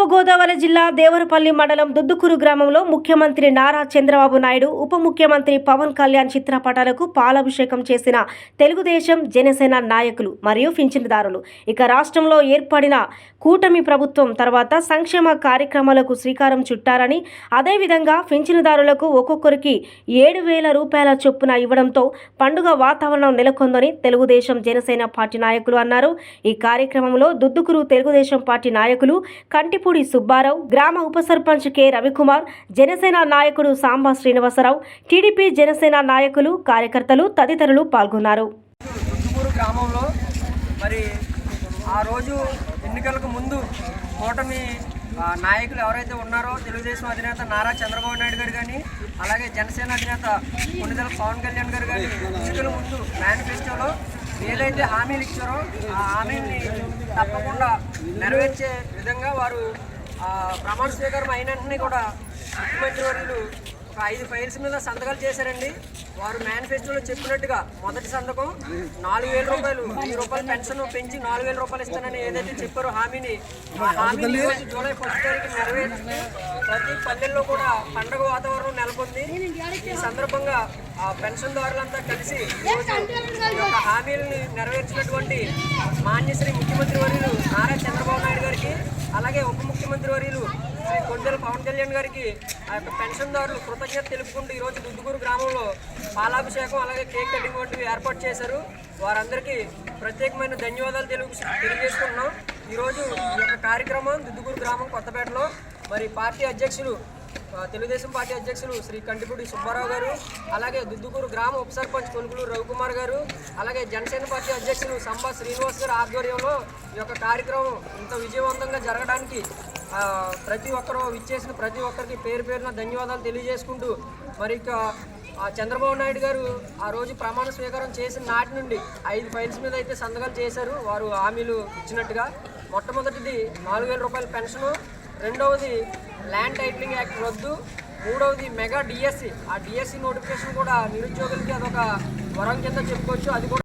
తూర్పుగోదావరి జిల్లా దేవరపల్లి మండలం దుద్దుకూరు గ్రామంలో ముఖ్యమంత్రి నారా చంద్రబాబు నాయుడు ఉప ముఖ్యమంత్రి పవన్ కళ్యాణ్ చిత్రపటాలకు పాలాభిషేకం చేసిన తెలుగుదేశం జనసేన నాయకులు మరియు పింఛనుదారులు. ఇక రాష్ట్రంలో ఏర్పడిన కూటమి ప్రభుత్వం తర్వాత సంక్షేమ కార్యక్రమాలకు శ్రీకారం చుట్టారని అదేవిధంగా పింఛనుదారులకు ఒక్కొక్కరికి ఏడు వేల రూపాయల చొప్పున ఇవ్వడంతో పండుగ వాతావరణం నెలకొందని తెలుగుదేశం జనసేన పార్టీ నాయకులు అన్నారు. ఈ కార్యక్రమంలో దుద్దుకూరు తెలుగుదేశం పార్టీ నాయకులు కంటిపూడి సుబ్బారావు గ్రామ ఉప సర్పంచ్ కె. రవికుమార్ జనసేన నాయకుడు సాంబా శ్రీనివాసరావు టీడీపీ జనసేన నాయకులు కార్యకర్తలు తదితరులు పాల్గొన్నారు. గ్రామంలో మరి ఆ రోజు ఎన్నికలకు ముందు కూటమి నాయకులు ఎవరైతే ఉన్నారో తెలుగుదేశం అధినేత నారా చంద్రబాబు నాయుడు గారు కానీ అలాగే జనసేన అధినేత కొన్నిదల పవన్ కళ్యాణ్ గారు కానీ ఎన్నికల ముందు మేనిఫెస్టోలో ఏదైతే హామీలు ఇచ్చారో ఆ హామీలు తప్పకుండా నెరవేర్చే విధంగా వారు ప్రమాణ స్వీకారం అయిన వెంటనే కూడా ముఖ్యమంత్రి వర్యులు ఒక ఐదు ఫైల్స్ మీద సంతకాలు చేశారండి. వారు మేనిఫెస్టోలో చెప్పినట్టుగా మొదటి సంతకం నాలుగు వేల రూపాయలు వెయ్యి రూపాయలు పెన్షన్ పెంచి నాలుగు వేల రూపాయలు ఇస్తానని ఏదైతే చెప్పారో హామీని ఆ హామీని ఈ జూలై ఫస్ట్ తారీఖు నెరవేర్చి ప్రతి పల్లెల్లో కూడా పండగ వాతావరణం నెలకొంది. ఈ సందర్భంగా ఆ పెన్షన్దారులంతా కలిసి ఈ యొక్క హామీలని నెరవేర్చినటువంటి మాన్యశ్రీ ముఖ్యమంత్రి వర్యులు నారా చంద్రబాబు నాయుడు గారికి అలాగే ఉప ముఖ్యమంత్రి వర్యులు శ్రీ కొండెల పవన్ కళ్యాణ్ గారికి ఆ యొక్క పెన్షన్దారులు కృతజ్ఞత తెలుపుకుంటూ ఈరోజు దుద్దుకూరు గ్రామంలో పాలాభిషేకం అలాగే కేక్ కటింగ్ వంటివి ఏర్పాటు చేశారు. వారందరికీ ప్రత్యేకమైన ధన్యవాదాలు తెలుగు తెలియజేసుకుంటున్నాం. ఈరోజు ఈ యొక్క కార్యక్రమం దుద్దుగూరు గ్రామం కొత్తపేటలో మరి పార్టీ అధ్యక్షులు తెలుగుదేశం పార్టీ అధ్యక్షులు శ్రీ కంటిపూడి సుబ్బారావు గారు అలాగే దుద్దుకూరు గ్రామ ఉప సర్పంచ్ కొనుగులు రవికుమార్ గారు అలాగే జనసేన పార్టీ అధ్యక్షులు సంబా శ్రీనివాస్ గారు ఆధ్వర్యంలో ఈ యొక్క కార్యక్రమం ఇంత విజయవంతంగా జరగడానికి ప్రతి ఒక్కరూ విచ్చేసిన ప్రతి ఒక్కరికి పేరు పేరున ధన్యవాదాలు తెలియజేసుకుంటూ మరి ఇక చంద్రబాబు నాయుడు గారు ఆ రోజు ప్రమాణ స్వీకారం చేసిన నాటి నుండి ఐదు ఫైల్స్ మీద అయితే సంతకాలు చేశారు. వారు హామీలు ఇచ్చినట్టుగా మొట్టమొదటిది నాలుగు వేల రూపాయల పెన్షను రెండవది ల్యాండ్ టైటిలింగ్ యాక్ట్ రద్దు మూడవది మెగా డిఎస్సి. ఆ డిఎస్సి నోటిఫికేషన్ కూడా నిరుద్యోగులకి అదొక వరం కింద చెప్పుకోవచ్చు. అది కూడా